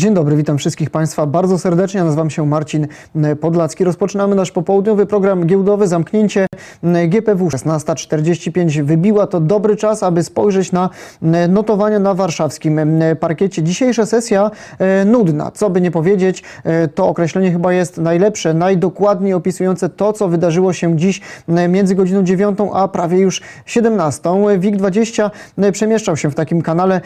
Dzień dobry, witam wszystkich Państwa bardzo serdecznie. Nazywam się Marcin e, Podlacki. Rozpoczynamy nasz popołudniowy program giełdowy. Zamknięcie e, GPW 16.45 wybiła. To dobry czas, aby spojrzeć na e, notowania na warszawskim parkiecie. Dzisiejsza sesja nudna. Co by nie powiedzieć, to określenie chyba jest najlepsze, najdokładniej opisujące to, co wydarzyło się dziś między godziną 9 a prawie już 17. WIG20 e, przemieszczał się w takim kanale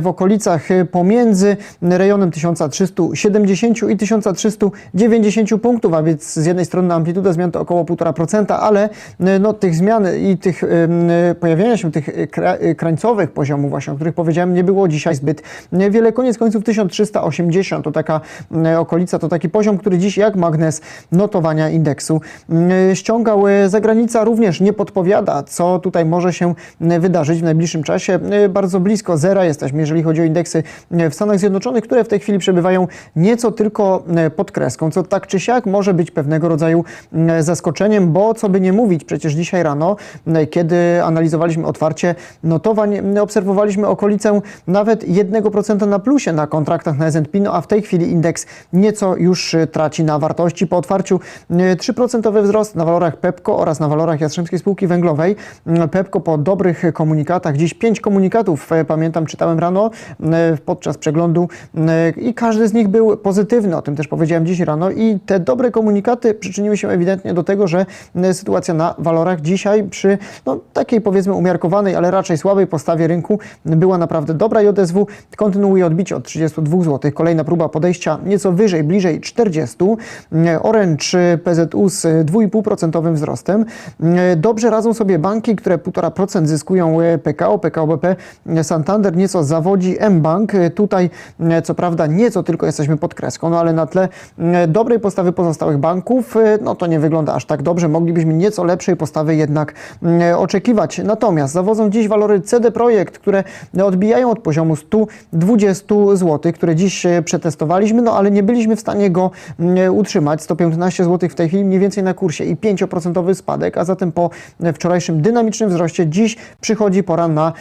w okolicach pomiędzy rejonem 1370 i 1390 punktów, a więc z jednej strony amplituda zmian to około 1,5%, ale e, no, tych zmian i tych em, e, pojawiania się tych e, kra, e, krańcowych poziomów właśnie, o których powiedziałem, nie było dzisiaj zbyt wiele. Koniec końców 1380 to taka e, okolica, to taki poziom, który dziś jak magnes notowania indeksu e, ściągał. E, Zagranica również nie podpowiada, co tutaj może się e, wydarzyć w najbliższym czasie. E, Bardzo blisko zera jesteśmy, jeżeli chodzi o indeksy e, w Stanach Zjednoczonych, które w tej chwili przebywają nieco tylko e, pod kreską, co tak czy siak może być pewnego rodzaju zaskoczeniem, bo co by nie mówić, przecież dzisiaj rano, kiedy analizowaliśmy otwarcie notowań, obserwowaliśmy okolicę nawet 1% na plusie na kontraktach na S&P, no a w tej chwili indeks nieco już e, traci na wartości. Po otwarciu e, 3% wzrost na walorach PEPCO oraz na walorach Jastrzębskiej Spółki Węglowej. PEPCO po dobrych komunikatach, dziś 5 komunikatów, e, pamiętam, czytałem rano podczas przeglądu i każdy z nich był pozytywny, o tym też powiedziałem dziś rano i te dobre komunikaty przyczyniły się ewidentnie do tego, że e, sytuacja na walorach dzisiaj przy no, takiej powiedzmy umiarkowanej, ale raczej słabej postawie rynku była naprawdę dobra ODSW kontynuuje odbicie od 32 zł. Kolejna próba podejścia nieco wyżej, bliżej 40. E, Orange PZU z e, 2,5% wzrostem. Dobrze radzą sobie banki, które 1,5% zyskują PKO, PKO BP Santander nieco zawodzi mBank. Tutaj co prawda nieco tylko jesteśmy pod kreską, no ale na tle e, dobrej postawy pozostałych banków, e, no to nie wygląda aż tak dobrze. Moglibyśmy nieco lepszej postawy jednak e, oczekiwać. Natomiast zawodzą dziś walory CD Projekt, które odbijają od poziomu 120 zł, które dziś przetestowaliśmy, no ale nie byliśmy w stanie go mm, utrzymać. 115 zł w tej chwili mniej więcej na kursie i 5% spadek, a zatem po wczorajszym dynamicznym wzroście dziś przychodzi pora na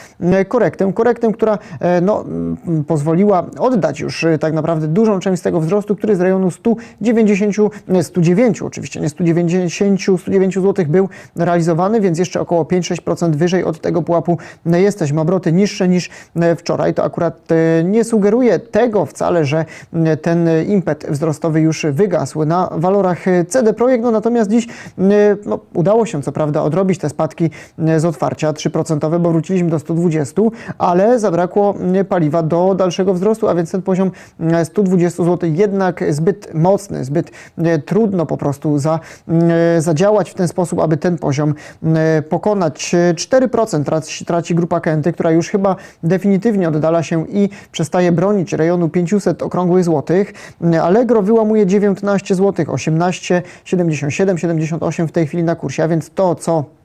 korektę. Korektę, która no, mm, pozwoliła oddać już e, tak naprawdę dużą część tego wzrostu, który z rejonu 190, nie, 109 oczywiście, nie 190, 109 zł był realizowany, więc jeszcze około 5-6% wyżej od tego pułapu e, jesteśmy. Obroty niższe niż e, wczoraj. To akurat nie sugeruje tego wcale, że ten impet wzrostowy już wygasł na walorach CD Projekt, no natomiast dziś no, udało się co prawda odrobić te spadki z otwarcia 3%, bo wróciliśmy do 120, ale zabrakło paliwa do dalszego wzrostu, a więc ten poziom e, 120 zł jednak zbyt mocny, zbyt e, trudno po prostu za, e, zadziałać w ten sposób, aby ten poziom e, pokonać. E, 4% traci, traci grupa Kenty, która już chyba definitywnie oddala się i przestaje bronić rejonu 500 okrągłych złotych. E, Allegro wyłamuje 19 zł, 18, 77, 78 w tej chwili na kursie, a więc to, co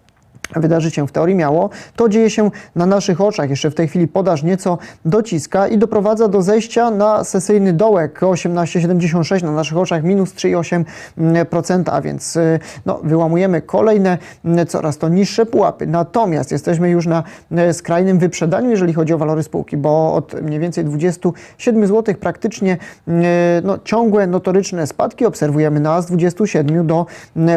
wydarzy się w teorii miało, to dzieje się na naszych oczach. Jeszcze w tej chwili podaż nieco dociska i doprowadza do zejścia na sesyjny dołek 18,76 na naszych oczach minus 3,8%, a więc y, no, wyłamujemy kolejne y, coraz to niższe pułapy. Natomiast jesteśmy już na y, skrajnym wyprzedaniu, jeżeli chodzi o walory spółki, bo od mniej więcej 27 zł praktycznie no, ciągłe notoryczne spadki obserwujemy na z 27 do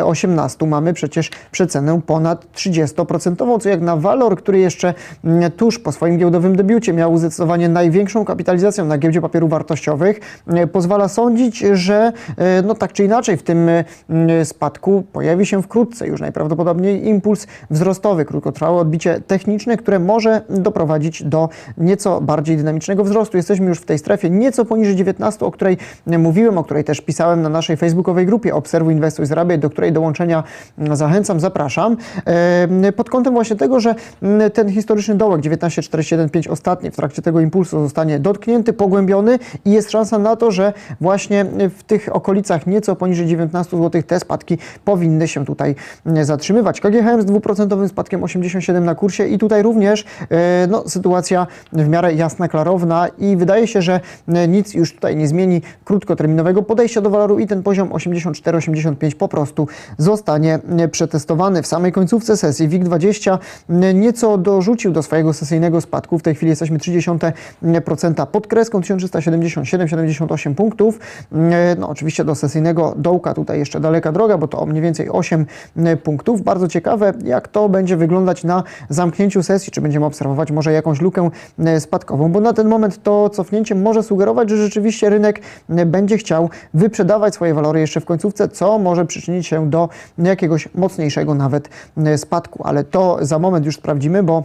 18. Mamy przecież przecenę ponad 30 20%, co jak na walor, który jeszcze mm, tuż po swoim giełdowym debiucie miał zdecydowanie największą kapitalizację na giełdzie papierów wartościowych, e, pozwala sądzić, że e, no tak czy inaczej w tym e, spadku pojawi się wkrótce już najprawdopodobniej impuls wzrostowy, krótkotrwałe odbicie techniczne, które może doprowadzić do nieco bardziej dynamicznego wzrostu. Jesteśmy już w tej strefie nieco poniżej 19, o której mówiłem, o której też pisałem na naszej facebookowej grupie Obserwuj, Inwestuj, Zarabiaj, do której dołączenia zachęcam, zapraszam. Pod kątem właśnie tego, że ten historyczny dołek 19,475 ostatni w trakcie tego impulsu zostanie dotknięty, pogłębiony i jest szansa na to, że właśnie w tych okolicach nieco poniżej 19 zł te spadki powinny się tutaj zatrzymywać. KGHM z dwuprocentowym spadkiem 87 na kursie i tutaj również no, sytuacja w miarę jasna, klarowna i wydaje się, że nic już tutaj nie zmieni krótkoterminowego podejścia do waloru i ten poziom 84-85 po prostu zostanie przetestowany. W samej końcówce sesji WIG20 nieco dorzucił do swojego sesyjnego spadku. W tej chwili jesteśmy 0,3% pod kreską 1377-78 punktów. No oczywiście do sesyjnego dołka tutaj jeszcze daleka droga, bo to o mniej więcej 8 punktów. Bardzo ciekawe, jak to będzie wyglądać na zamknięciu sesji, czy będziemy obserwować może jakąś lukę spadkową, bo na ten moment to cofnięcie może sugerować, że rzeczywiście rynek będzie chciał wyprzedawać swoje walory jeszcze w końcówce, co może przyczynić się do jakiegoś mocniejszego nawet spadku, ale to za moment już sprawdzimy, bo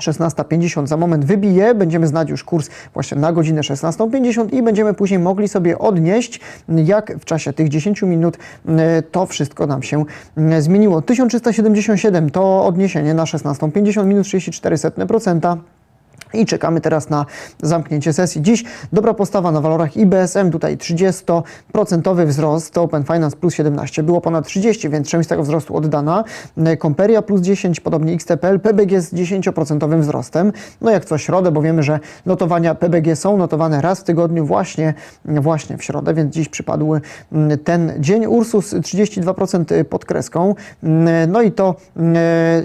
16.50 za moment wybije, będziemy znać już kurs właśnie na godzinę 16.50 i będziemy później mogli sobie odnieść, jak w czasie tych 10 minut e, to wszystko nam się e, zmieniło. 1377 to odniesienie na 16.50 minus 34%. I czekamy teraz na zamknięcie sesji. Dziś dobra postawa na walorach IBSM, tutaj 30% wzrost, Open Finance plus 17, było ponad 30, więc część tego wzrostu oddana. Comperia plus 10, podobnie XTPL, PBG z 10% wzrostem. No jak co środę, bo wiemy, że notowania PBG są notowane raz w tygodniu właśnie, właśnie w środę, więc dziś przypadł mm, ten dzień. Ursus 32% pod kreską. Mm, no i to mm,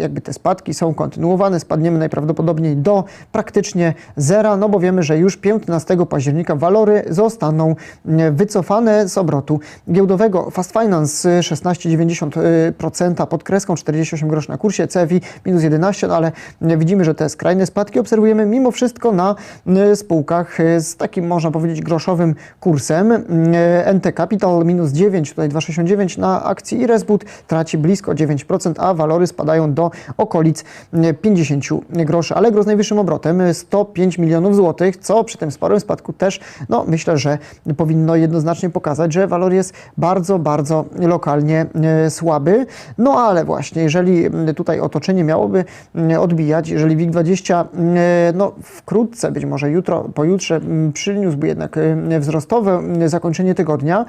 jakby te spadki są kontynuowane. Spadniemy najprawdopodobniej do praktycznie praktycznie zera, no bo wiemy, że już 15 października walory zostaną mm, wycofane z obrotu giełdowego. Fast Finance 16,90% pod kreską, 48 groszy na kursie, CFI minus 11, no ale widzimy, że te skrajne spadki obserwujemy mimo wszystko na mm, spółkach z takim, można powiedzieć, groszowym kursem. NT Capital minus 9, tutaj 2,69 na akcji i Resbud traci blisko 9%, a walory spadają do okolic 50 groszy. Allegro z najwyższym obrotem 105 milionów złotych, co przy tym sporym spadku też, no myślę, że powinno jednoznacznie pokazać, że walor jest bardzo, bardzo lokalnie e, słaby. No ale właśnie, jeżeli tutaj otoczenie miałoby odbijać, jeżeli WIG20 e, no wkrótce, być może jutro, pojutrze przyniósłby jednak e, wzrostowe zakończenie tygodnia,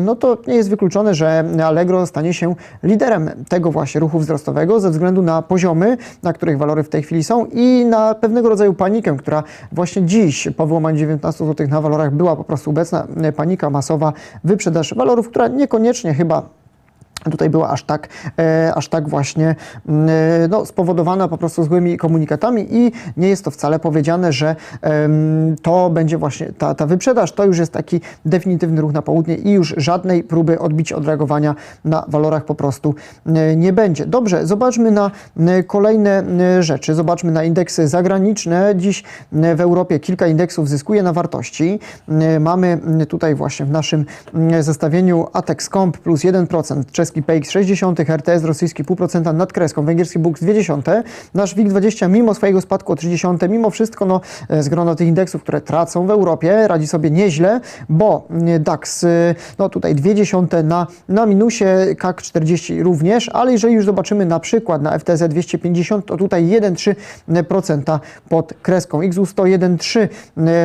no to nie jest wykluczone, że Allegro stanie się liderem tego właśnie ruchu wzrostowego ze względu na poziomy, na których walory w tej chwili są i na pewnego rodzaju panikę, która właśnie dziś po wyłamaniu 19 zł na walorach była po prostu obecna, panika masowa, wyprzedaż walorów, która niekoniecznie chyba tutaj była aż tak, e, aż tak właśnie mm, e, no, spowodowana po prostu złymi komunikatami i nie jest to wcale powiedziane, że e, to będzie właśnie ta, ta wyprzedaż, to już jest taki definitywny ruch na południe i już żadnej próby odbicia, odreagowania na walorach po prostu e, nie będzie. Dobrze, zobaczmy na e, kolejne e, rzeczy, zobaczmy na indeksy zagraniczne. Dziś w Europie kilka indeksów zyskuje na wartości. Mamy tutaj właśnie w naszym zestawieniu Atex Comp plus 1%, czeski PX 60, RTS rosyjski 0,5% nad kreską, węgierski BUX 0,2, nasz WIG20 mimo swojego spadku o 30, mimo wszystko no, e, z grona tych indeksów, które tracą w Europie, radzi sobie nieźle, bo e, DAX e, no tutaj 0,2 na, na minusie, CAC 40 również, ale jeżeli już zobaczymy na przykład na FTZ 250, to tutaj 1,3% pod kreską, XU 101,3,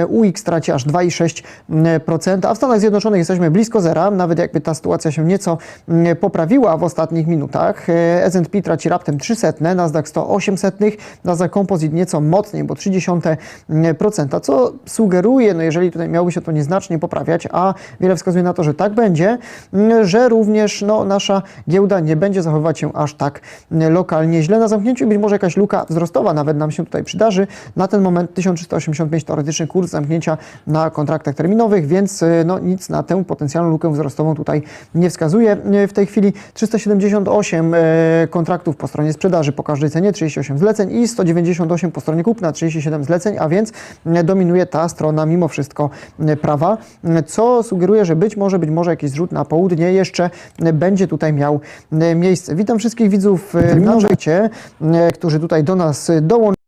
UX traci aż 2,6%, a w Stanach Zjednoczonych jesteśmy blisko zera, nawet jakby ta sytuacja się nieco poprawiła, poprawiła w ostatnich minutach. E, S&P traci raptem 300, Nasdaq 100 800, Nasdaq Composite nieco mocniej, bo 0,3%, co sugeruje, no jeżeli tutaj miałoby się to nieznacznie poprawiać, a wiele wskazuje na to, że tak będzie, że również no, nasza giełda nie będzie zachowywać się aż tak lokalnie źle na zamknięciu być może jakaś luka wzrostowa nawet nam się tutaj przydarzy. Na ten moment 1385 teoretyczny kurs zamknięcia na kontraktach terminowych, więc e, no, nic na tę potencjalną lukę wzrostową tutaj nie wskazuje w tej chwili. Chwili 378 e, kontraktów po stronie sprzedaży po każdej cenie, 38 zleceń i 198 po stronie kupna, 37 zleceń, a więc e, dominuje ta strona mimo wszystko e, prawa, co sugeruje, że być może, być może jakiś zrzut na południe jeszcze będzie tutaj miał miejsce. Witam wszystkich widzów na życie, e, którzy tutaj do nas dołączyli.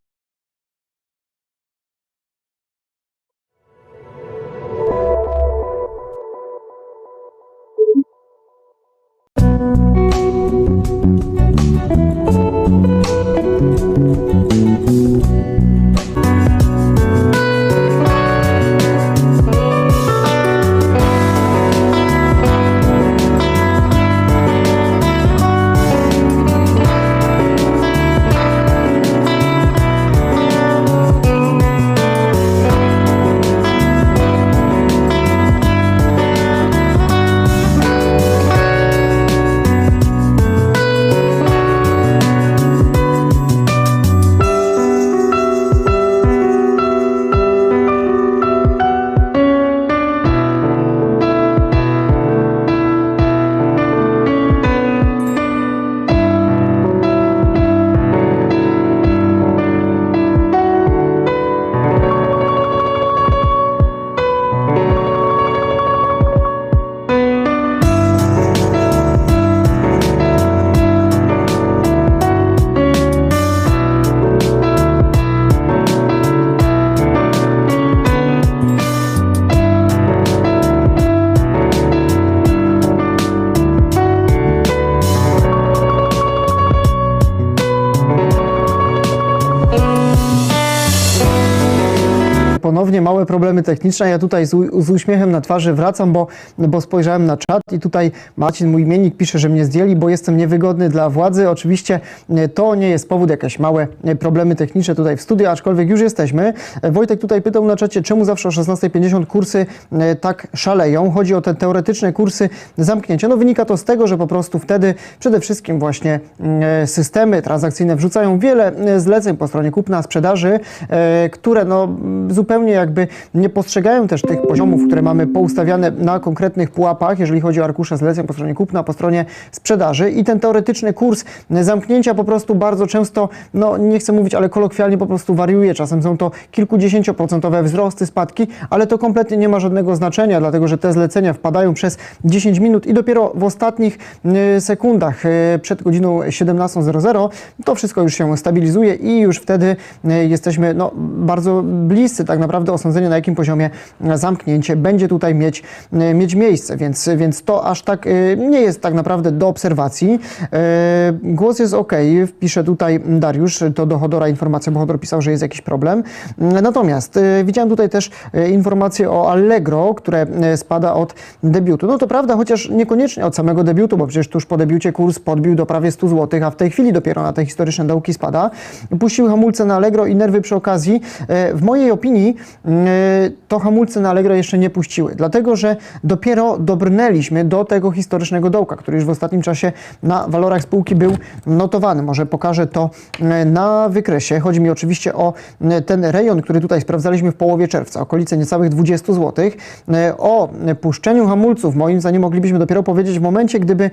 Ponownie małe problemy techniczne. Ja tutaj z, z uśmiechem na twarzy wracam, bo, bo spojrzałem na czat i tutaj Marcin, mój imiennik, pisze, że mnie zdjęli, bo jestem niewygodny dla władzy. Oczywiście e, to nie jest powód, jakieś małe e, problemy techniczne tutaj w studiu, aczkolwiek już jesteśmy. E, Wojtek tutaj pytał na czacie, czemu zawsze o 16.50 kursy tak szaleją. Chodzi o te teoretyczne kursy zamknięcia. No wynika to z tego, że po prostu wtedy przede wszystkim właśnie e, systemy transakcyjne wrzucają wiele zleceń po stronie kupna, sprzedaży, które no zupełnie jakby nie postrzegają też tych poziomów, które mamy poustawiane na konkretnych pułapach, jeżeli chodzi o arkusze zleceń po stronie kupna, po stronie sprzedaży i ten teoretyczny kurs zamknięcia po prostu bardzo często, no nie chcę mówić, ale kolokwialnie po prostu wariuje. Czasem są to kilkudziesięcioprocentowe wzrosty, spadki, ale to kompletnie nie ma żadnego znaczenia, dlatego że te zlecenia wpadają przez 10 minut i dopiero w ostatnich y, sekundach y, przed godziną 17.00 to wszystko już się stabilizuje i już wtedy y, jesteśmy no, bardzo bliscy tak naprawdę osądzenia, na jakim poziomie zamknięcie będzie tutaj mieć, y, mieć miejsce, więc, więc to aż tak y, nie jest tak naprawdę do obserwacji. Głos jest ok, pisze tutaj Dariusz, to do Hodora informacja, bo Hodor pisał, że jest jakiś problem. Natomiast widziałem tutaj też informacje o Allegro, które spada od debiutu. No to prawda, chociaż niekoniecznie od samego debiutu, bo przecież tuż po debiucie kurs podbił do prawie 100 zł, a w tej chwili dopiero na te historyczne dołki spada. Puściły hamulce na Allegro i nerwy przy okazji. E, W mojej opinii e, to hamulce na Allegro jeszcze nie puściły, dlatego że dopiero dobrnęliśmy do tego historycznego dołka, który już w ostatnim czasie na walorach spółki był notowany. Może pokażę to e, na wykresie. Chodzi mi oczywiście o e, ten rejon, który tutaj sprawdzaliśmy w połowie czerwca, okolice niecałych 20 zł. O puszczeniu hamulców moim zdaniem moglibyśmy dopiero powiedzieć w momencie, gdyby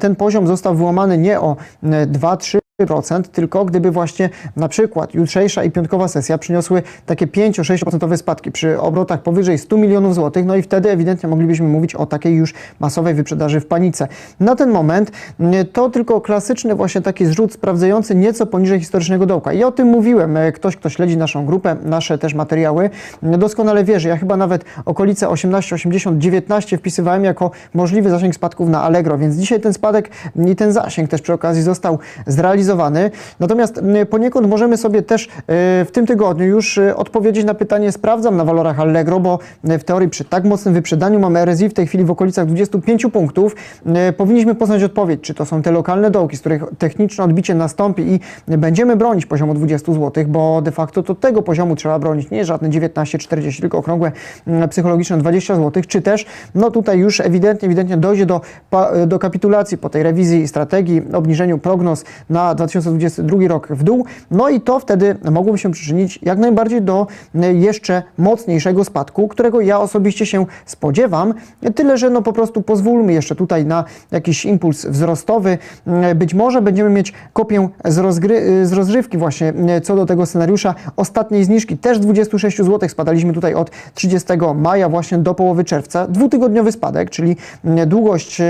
ten poziom został wyłamany nie o e, 2-3 procent, tylko gdyby właśnie na przykład jutrzejsza i piątkowa sesja przyniosły takie 5-6% spadki przy obrotach powyżej 100 milionów złotych, no i wtedy ewidentnie moglibyśmy mówić o takiej już masowej wyprzedaży w panice. Na ten moment mm, to tylko klasyczny właśnie taki zrzut sprawdzający nieco poniżej historycznego dołka. I o tym mówiłem. E, Ktoś, kto śledzi naszą grupę, nasze też materiały, mm, doskonale wie, że ja chyba nawet okolice 18, 80, 19 wpisywałem jako możliwy zasięg spadków na Allegro, więc dzisiaj ten spadek i ten zasięg też przy okazji został zrealizowany. Natomiast m, poniekąd możemy sobie też e, w tym tygodniu już e, odpowiedzieć na pytanie, sprawdzam na walorach Allegro, bo e, w teorii przy tak mocnym wyprzedaniu mamy RSI w tej chwili w okolicach 25 punktów. Powinniśmy poznać odpowiedź, czy to są te lokalne dołki, z których techniczne odbicie nastąpi i będziemy bronić poziomu 20 zł, bo de facto to tego poziomu trzeba bronić, nie żadne 19,40, tylko okrągłe psychologiczne 20 zł, czy też no tutaj już ewidentnie, ewidentnie dojdzie do, do kapitulacji po tej rewizji strategii, obniżeniu prognoz na na 2022 rok w dół, no i to wtedy mogłoby się przyczynić jak najbardziej do e, jeszcze mocniejszego spadku, którego ja osobiście się spodziewam, tyle że no po prostu pozwólmy jeszcze tutaj na jakiś impuls wzrostowy, E, być może będziemy mieć kopię z, rozgry, z rozrywki właśnie e, co do tego scenariusza. Ostatniej zniżki, też 26 zł spadaliśmy tutaj od 30 maja właśnie do połowy czerwca, dwutygodniowy spadek, czyli e, długość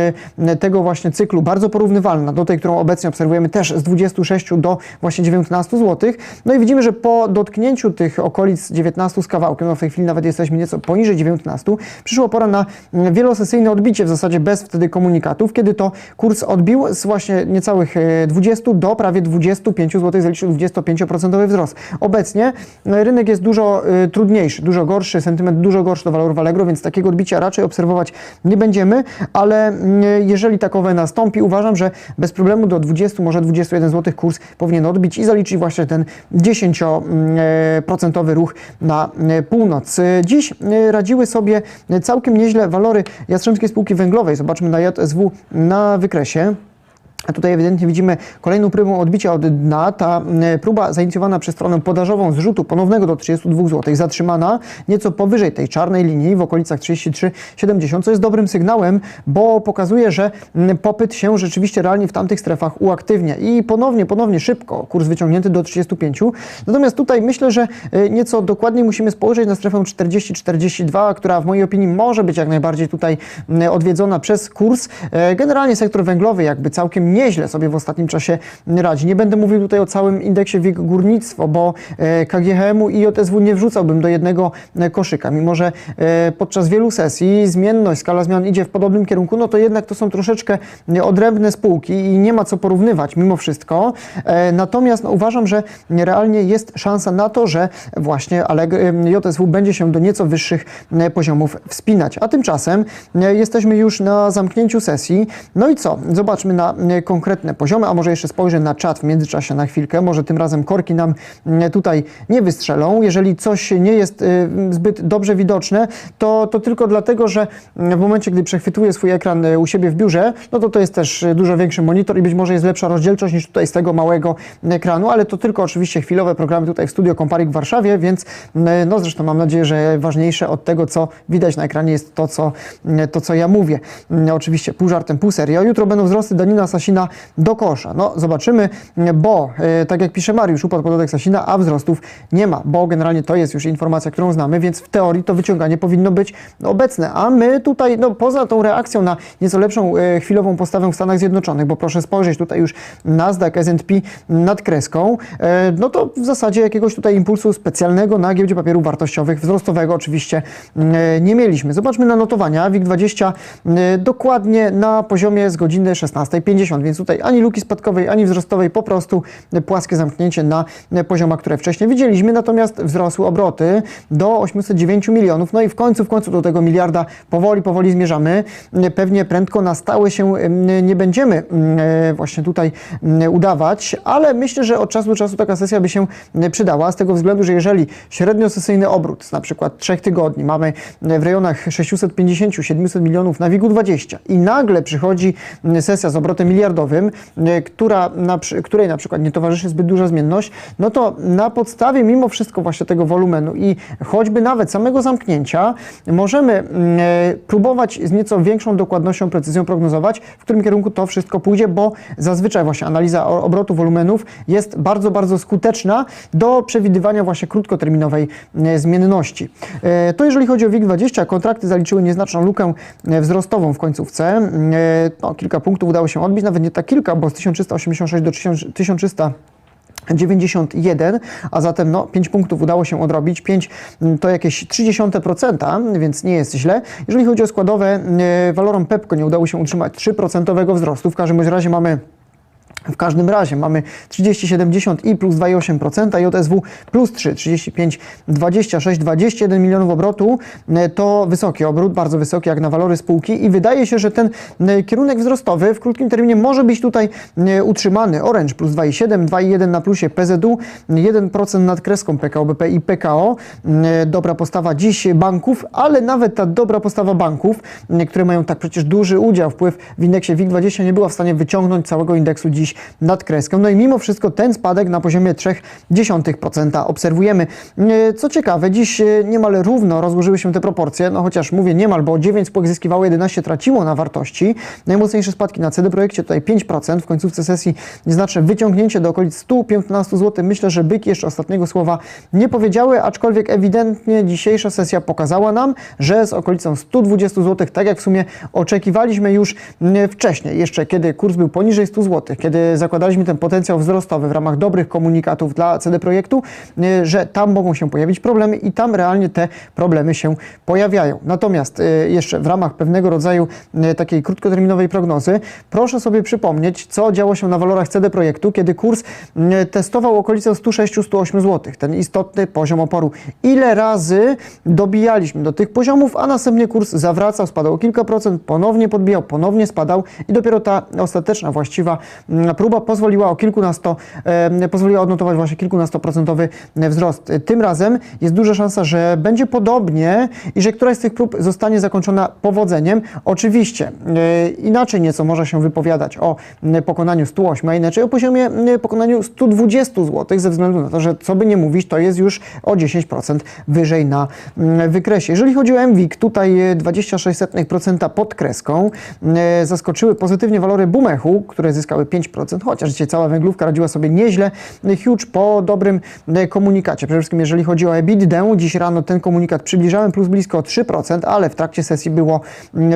tego właśnie cyklu bardzo porównywalna do tej, którą obecnie obserwujemy też z 26 do właśnie 19 zł. No i widzimy, że po dotknięciu tych okolic 19 z kawałkiem, no w tej chwili nawet jesteśmy nieco poniżej 19, przyszła pora na wielosesyjne odbicie w zasadzie bez wtedy komunikatów, kiedy to kurs odbił z właśnie niecałych 20 do prawie 25 zł, zaliczył 25% wzrost. Obecnie rynek jest dużo trudniejszy, dużo gorszy, sentyment dużo gorszy do walorów Allegro, więc takiego odbicia raczej obserwować nie będziemy, ale jeżeli takowe nastąpi, uważam, że bez problemu do 20, może 21 zł kurs powinien odbić i zaliczyć właśnie ten 10% ruch na północ. Dziś radziły sobie całkiem nieźle walory Jastrzębskiej Spółki Węglowej. Zobaczmy na JSW na wykresie. A tutaj ewidentnie widzimy kolejną próbę odbicia od dna. Ta e, próba zainicjowana przez stronę podażową zrzutu ponownego do 32 zł, zatrzymana nieco powyżej tej czarnej linii w okolicach 33,70, co jest dobrym sygnałem, bo pokazuje, że popyt się rzeczywiście realnie w tamtych strefach uaktywnia i ponownie, ponownie szybko kurs wyciągnięty do 35. Natomiast tutaj myślę, że e, nieco dokładniej musimy spojrzeć na strefę 40-42, która w mojej opinii może być jak najbardziej tutaj odwiedzona przez kurs. E, generalnie sektor węglowy jakby całkiem nieźle sobie w ostatnim czasie radzi. Nie będę mówił tutaj o całym indeksie WIG górnictwo, bo e, KGHM-u i JSW nie wrzucałbym do jednego e, koszyka. Mimo, że e, podczas wielu sesji zmienność, skala zmian idzie w podobnym kierunku, no to jednak to są troszeczkę odrębne spółki i nie ma co porównywać mimo wszystko. Natomiast no, uważam, że realnie jest szansa na to, że właśnie JSW będzie się do nieco wyższych poziomów wspinać. A tymczasem jesteśmy już na zamknięciu sesji. No i co? Zobaczmy na konkretne poziomy, a może jeszcze spojrzę na czat w międzyczasie na chwilkę, może tym razem korki nam mm, tutaj nie wystrzelą. Jeżeli coś nie jest y, zbyt dobrze widoczne, to, to tylko dlatego, że w momencie, gdy przechwytuję swój ekran y, u siebie w biurze, no to to jest też y, dużo większy monitor i być może jest lepsza rozdzielczość niż tutaj z tego małego ekranu, ale to tylko oczywiście chwilowe programy tutaj w Studio Comparik w Warszawie, więc no zresztą mam nadzieję, że ważniejsze od tego, co widać na ekranie jest to, co, to, co ja mówię. Oczywiście pół żartem, pół serio. Jutro będą wzrosty Danina Sasina do kosza. No zobaczymy, bo e, tak jak pisze Mariusz, upadł podatek Sasina, a wzrostów nie ma, bo generalnie to jest już informacja, którą znamy, więc w teorii to wyciąganie powinno być obecne, a my tutaj, no poza tą reakcją na nieco lepszą e, chwilową postawę w Stanach Zjednoczonych, bo proszę spojrzeć tutaj już Nasdaq, S&P nad kreską, e, no to w zasadzie jakiegoś tutaj impulsu specjalnego na giełdzie papierów wartościowych, wzrostowego oczywiście nie mieliśmy. Zobaczmy na notowania, WIG20 dokładnie na poziomie z godziny 16.50 więc tutaj ani luki spadkowej, ani wzrostowej, po prostu płaskie zamknięcie na poziomach, które wcześniej widzieliśmy, natomiast wzrosły obroty do 809 milionów, no i w końcu, w końcu do tego miliarda powoli, powoli zmierzamy. Pewnie prędko na stałe się nie będziemy właśnie tutaj udawać, ale myślę, że od czasu do czasu taka sesja by się przydała, z tego względu, że jeżeli średniosesyjny obrót na przykład 3 tygodni mamy w rejonach 650-700 milionów na WIG-20 i nagle przychodzi sesja z obrotem miliarda miliardowym, e, która na, której na przykład nie towarzyszy zbyt duża zmienność, no to na podstawie mimo wszystko właśnie tego wolumenu i choćby nawet samego zamknięcia możemy mm, e, próbować z nieco większą dokładnością, precyzją prognozować, w którym kierunku to wszystko pójdzie, bo zazwyczaj właśnie analiza obrotu wolumenów jest bardzo, bardzo skuteczna do przewidywania właśnie krótkoterminowej e, zmienności. To jeżeli chodzi o WIG20, kontrakty zaliczyły nieznaczną lukę wzrostową w końcówce. No, kilka punktów udało się odbić, nawet nie tak kilka, bo z 1386 do 1300 91, a zatem no, 5 punktów udało się odrobić, 5 mm, to jakieś 0,3%, więc nie jest źle. Jeżeli chodzi o składowe, e, walorom Pepco nie udało się utrzymać 3% wzrostu, w każdym razie mamy w każdym razie mamy 30,70 i plus 2,8%, JSW plus 3, 35, 26, 21 milionów obrotu. E, to wysoki obrót, bardzo wysoki jak na walory spółki i wydaje się, że ten e, kierunek wzrostowy w krótkim terminie może być tutaj e, utrzymany. Orange plus 2,7, 2,1 na plusie PZU, 1% nad kreską PKO BP i PKO. Dobra postawa dziś banków, ale nawet ta dobra postawa banków, które mają tak przecież duży udział, wpływ w indeksie WIG20 nie była w stanie wyciągnąć całego indeksu dziś nad kreską. No i mimo wszystko ten spadek na poziomie 0,3% obserwujemy. E, Co ciekawe, dziś e, niemal równo rozłożyły się te proporcje, no chociaż mówię niemal, bo 9 spółek zyskiwało, 11 traciło na wartości. Najmocniejsze spadki na CD Projekcie tutaj 5%, w końcówce sesji nieznaczne wyciągnięcie do okolic 115 zł. Myślę, że byki jeszcze ostatniego słowa nie powiedziały, aczkolwiek ewidentnie dzisiejsza sesja pokazała nam, że z okolicą 120 zł, tak jak w sumie oczekiwaliśmy już mm, wcześniej, jeszcze kiedy kurs był poniżej 100 zł, kiedy zakładaliśmy ten potencjał wzrostowy w ramach dobrych komunikatów dla CD Projektu, y, że tam mogą się pojawić problemy i tam realnie te problemy się pojawiają. Natomiast y, jeszcze w ramach pewnego rodzaju y, takiej krótkoterminowej prognozy, proszę sobie przypomnieć, co działo się na walorach CD Projektu, kiedy kurs y, testował okolicę 106-108 zł, ten istotny poziom oporu. Ile razy dobijaliśmy do tych poziomów, a następnie kurs zawracał, spadał o kilka procent, ponownie podbijał, ponownie spadał i dopiero ta ostateczna, właściwa próba pozwoliła o kilkunasto, e, pozwoliła odnotować właśnie kilkunastoprocentowy wzrost. Tym razem jest duża szansa, że będzie podobnie i że któraś z tych prób zostanie zakończona powodzeniem. Oczywiście e, inaczej nieco może się wypowiadać o pokonaniu 108, a inaczej o poziomie pokonaniu 120 zł, ze względu na to, że co by nie mówić, to jest już o 10% wyżej na wykresie. Jeżeli chodzi o MWIG, tutaj e, 26% pod kreską. E, Zaskoczyły pozytywnie walory Bumechu, które zyskały 5%, chociaż dzisiaj cała węglówka radziła sobie nieźle. Huge po dobrym e, komunikacie. Przede wszystkim jeżeli chodzi o EBITDA, dziś rano ten komunikat przybliżałem plus blisko 3%, ale w trakcie sesji było,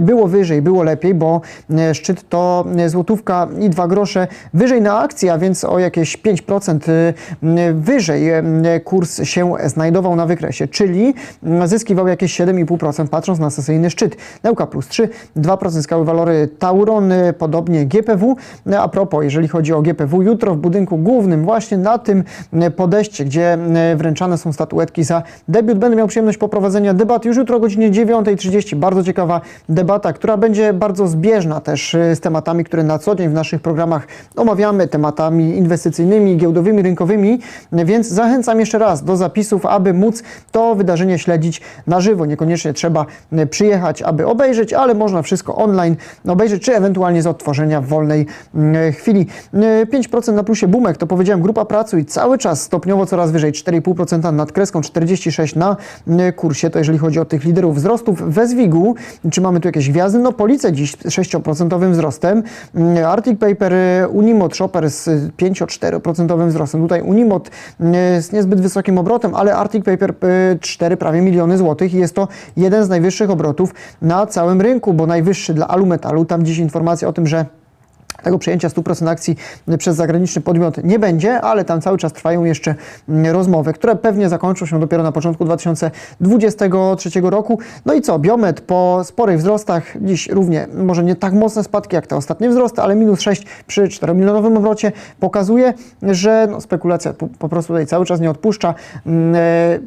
było wyżej, było lepiej, bo e, szczyt to e, złotówka i 2 grosze wyżej na akcję, a więc o jakieś 5% e, m, wyżej kurs się znajdował na wykresie, czyli zyskiwał jakieś 7,5% patrząc na sesyjny szczyt. Nauka plus 3, 2% zyskały walory Tauron, podobnie GPW. A propos, jeżeli chodzi o GPW, jutro w budynku głównym, właśnie na tym e, podejście, gdzie e, wręczane są statuetki za debiut, będę miał przyjemność poprowadzenia debaty już jutro o godzinie 9.30. Bardzo ciekawa debata, która będzie bardzo zbieżna też e, z tematami, które na co dzień w naszych programach omawiamy, tematami inwestycyjnymi, giełdowymi, rynkowymi, więc zachęcam jeszcze raz do zapisów, aby móc to wydarzenie śledzić na żywo. Niekoniecznie trzeba przyjechać, aby obejrzeć, ale można wszystko online obejrzeć, czy ewentualnie z odtworzenia w wolnej mm, chwili. E, 5% na plusie Bumek, to powiedziałem, grupa pracuj cały czas stopniowo coraz wyżej, 4,5% nad kreską, 46 na mm, kursie, to jeżeli chodzi o tych liderów wzrostów. We Zwigu, czy mamy tu jakieś gwiazdy? No Police dziś z 6% wzrostem, Mm, Arctic Paper, e, Unimod Shopper z 5,4% wzrostem. Tutaj Unimod e, z niezbyt wysokim obrotem, ale Arctic Paper e, 4 prawie miliony złotych i jest to jeden z najwyższych obrotów na całym rynku, bo najwyższy dla Alumetalu. Tam dziś informacja o tym, że tego przejęcia 100% akcji przez zagraniczny podmiot nie będzie, ale tam cały czas trwają jeszcze mm, rozmowy, które pewnie zakończą się dopiero na początku 2023 roku. No i co? Biomet po sporych wzrostach, dziś równie, może nie tak mocne spadki jak te ostatnie wzrosty, ale minus 6 przy 4-milionowym obrocie pokazuje, że no, spekulacja po, po prostu tutaj cały czas nie odpuszcza. Mm,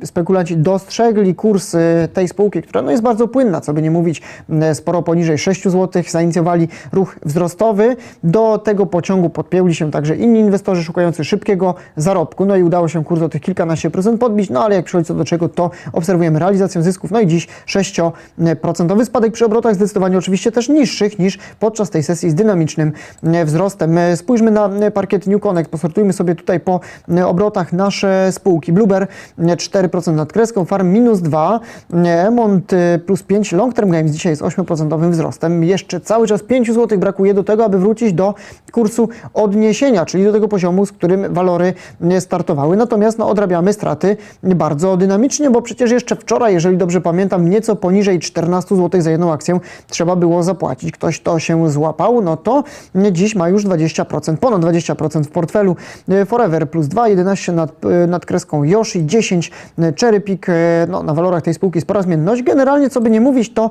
e, Spekulanci dostrzegli kurs e, tej spółki, która no, jest bardzo płynna, co by nie mówić, mm, sporo poniżej 6 zł, zainicjowali ruch wzrostowy. Do tego pociągu podpięli się także inni inwestorzy szukający szybkiego zarobku. No i udało się kurs do tych kilkanaście procent podbić, no ale jak przychodzi co do czego, to obserwujemy realizację zysków. No i dziś 6% spadek przy obrotach zdecydowanie oczywiście też niższych niż podczas tej sesji z dynamicznym e, wzrostem. E, Spójrzmy na e, parkiet New Connect, posortujmy sobie tutaj po obrotach nasze spółki. Blueber e, 4% nad kreską, Farm minus 2, e, Emont plus 5, Long Term Games dzisiaj jest 8% wzrostem. Jeszcze cały czas 5 zł brakuje do tego, aby wrócić do kursu odniesienia, czyli do tego poziomu, z którym walory startowały. Natomiast no, odrabiamy straty bardzo dynamicznie, bo przecież jeszcze wczoraj, jeżeli dobrze pamiętam, nieco poniżej 14 zł za jedną akcję trzeba było zapłacić. Ktoś to się złapał, no to dziś ma już 20%, ponad 20% w portfelu. Forever plus 2, 11 nad, nad kreską Yoshi, 10 e, Cherry Pick, e, no, na walorach tej spółki spora zmienność. Generalnie, co by nie mówić, to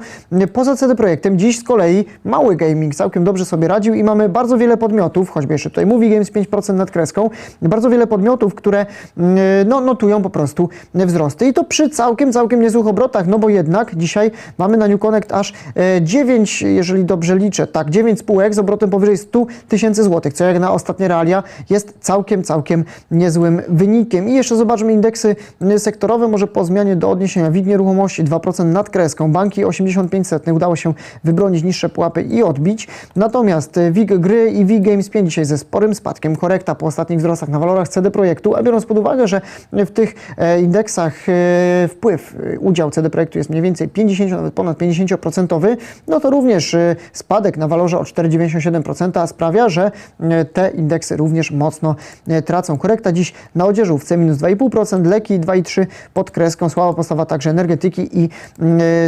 poza CD Projektem dziś z kolei mały gaming całkiem dobrze sobie radził i mamy bardzo wiele podmiotów, choćby jeszcze tutaj Movie Games 5% nad kreską, bardzo wiele podmiotów, które mm, no, notują po prostu wzrosty i to przy całkiem, całkiem niezłych obrotach, no bo jednak dzisiaj mamy na New Connect aż e, 9, jeżeli dobrze liczę, tak, 9 spółek z obrotem powyżej 100 tysięcy złotych, co jak na ostatnie realia jest całkiem, całkiem niezłym wynikiem. I jeszcze zobaczmy indeksy y, sektorowe, może po zmianie do odniesienia. WIG nieruchomości 2% nad kreską, banki 85 setnych. Udało się wybronić niższe pułapy i odbić, natomiast y, WIG gry i V-Games 5 dzisiaj ze sporym spadkiem. Korekta po ostatnich wzrostach na walorach CD Projektu, a biorąc pod uwagę, że w tych e, indeksach e, wpływ, e, udział CD Projektu jest mniej więcej 50, nawet ponad 50%, no to również spadek na walorze o 4,97% sprawia, że te indeksy również mocno tracą. Korekta dziś na odzieżówce minus 2,5%, leki 2,3%, pod kreską słaba postawa także energetyki i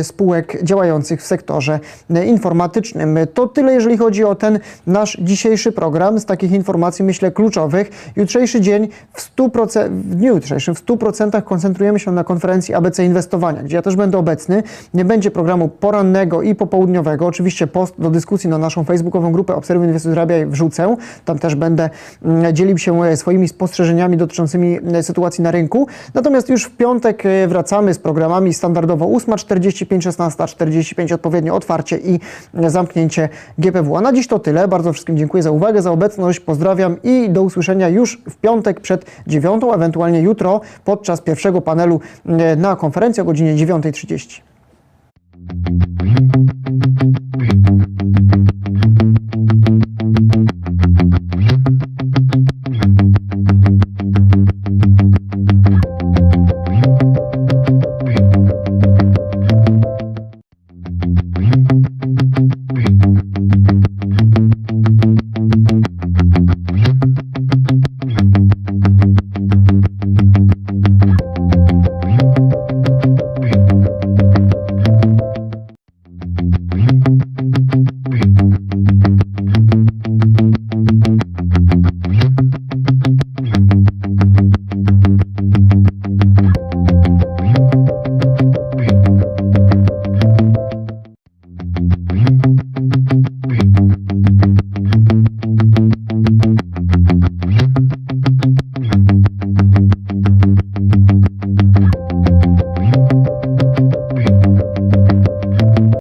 spółek działających w sektorze informatycznym. To tyle, jeżeli chodzi o ten nasz dzisiejszy program. Z takich informacji, myślę, kluczowych. Jutrzejszy dzień w 100%, w dniu jutrzejszym w 100% koncentrujemy się na konferencji ABC Inwestowania, gdzie ja też będę obecny. Nie będzie programu porannego i popołudniowego. Oczywiście post do dyskusji na naszą facebookową grupę Obserwuj Inwestuj Zarabiaj wrzucę. Tam też będę mm, dzielił się e, swoimi spostrzeżeniami dotyczącymi e, sytuacji na rynku. Natomiast już w piątek e, wracamy z programami standardowo 8.45, 16.45 odpowiednio otwarcie i zamknięcie GPW. A na dziś to tyle. Bardzo bardzo wszystkim dziękuję za uwagę, za obecność, pozdrawiam i do usłyszenia już w piątek przed dziewiątą, ewentualnie jutro podczas pierwszego panelu e, na konferencji o godzinie 9.30.